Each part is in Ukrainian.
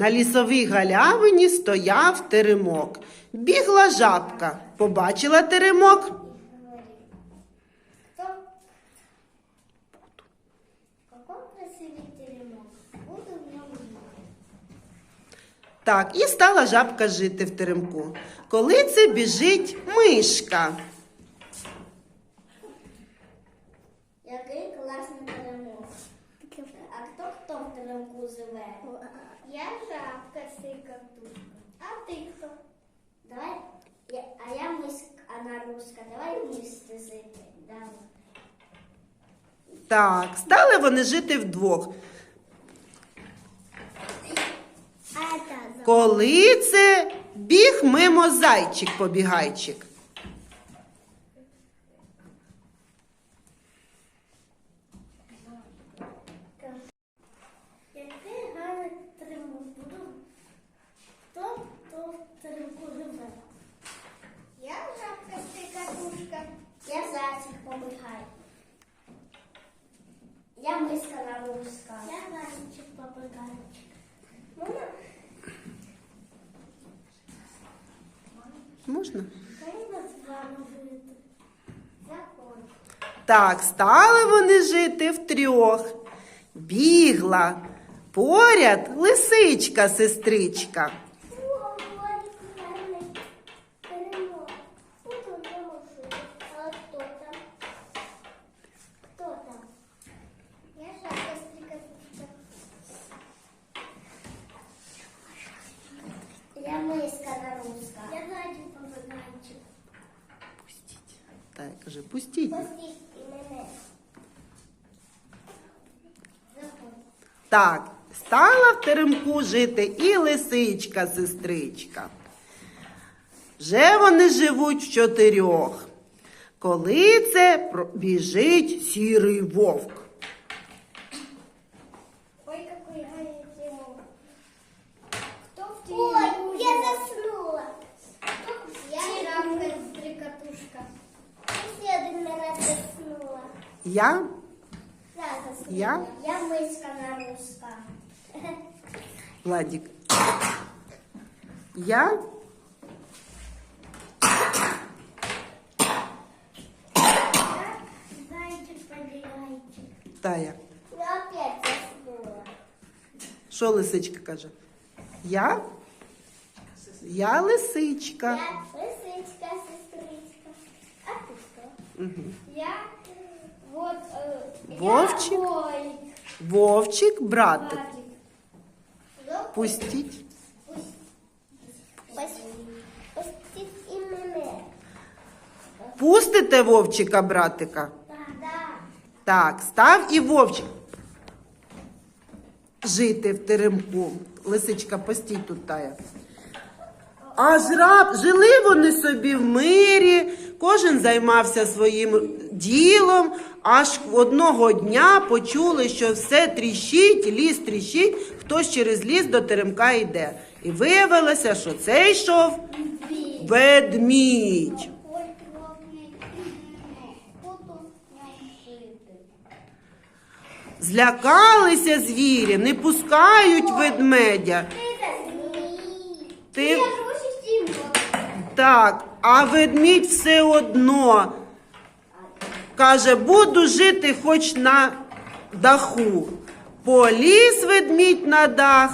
На лісовій галявині стояв теремок. Бігла жабка, побачила теремок. Так, і стала жабка жити в теремку. Коли це біжить мишка. Який класний теремок. А теремку живе? Я жабка, сикатушка. А ти хто? Давай. Я, а я миска, она руска. Давай вместе жити. Давай. Так, стали вони жити вдвох. Коли це біг мимо зайчик-побігайчик. Який гарний теремок буду? Хто хто в теремку живе? Я жабка сикатушка. Я зайчик побігай. Я миска на руска. Я зайчик. Можна? Так, стали вони жити втрьох. Бігла. Поряд лисичка, сестричка. О, гарний теремок. Тут он не може. А хто там? Хто там? Я жабка стрикатушка. Я миска на руска. Я зайчик побігайчик. Так, пустіть. Так, стала в теремку жити і лисичка, сестричка. Вже вони живуть в чотирьох. Коли це біжить сірий вовк. Я? Я. Я? Миска на руска. Владик. Я? Тая. Я опять заснула. Що лисичка каже? Я? Я лисичка. Я лисичка, сестричка. А ты что? Угу. Я вот... Э, Вовчик? Я Вовчик, братик. Вовчик. Пустіть. Пустіть і мене. Пустите вовчика, братика. Так, став і вовчик. Жити в теремку. Лисичка, постій тут тая. Аж раб, жили вони собі в мирі, кожен займався своїм ділом, аж одного дня почули, що все тріщить, ліс тріщить, хтось через ліс до теремка йде. І виявилося, що це йшов ведмідь. Злякалися звірі, не пускають ведмедя. Ти-. Так, а ведмідь все одно каже, буду жити хоч на даху. Поліз ведмідь на дах,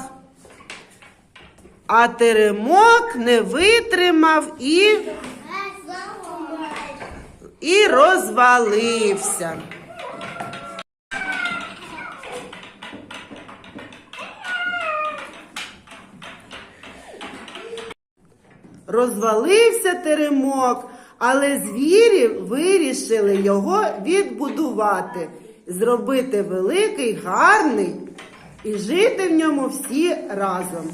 а теремок не витримав і, і розвалився. Розвалився теремок, але звірі вирішили його відбудувати, зробити великий, гарний і жити в ньому всі разом.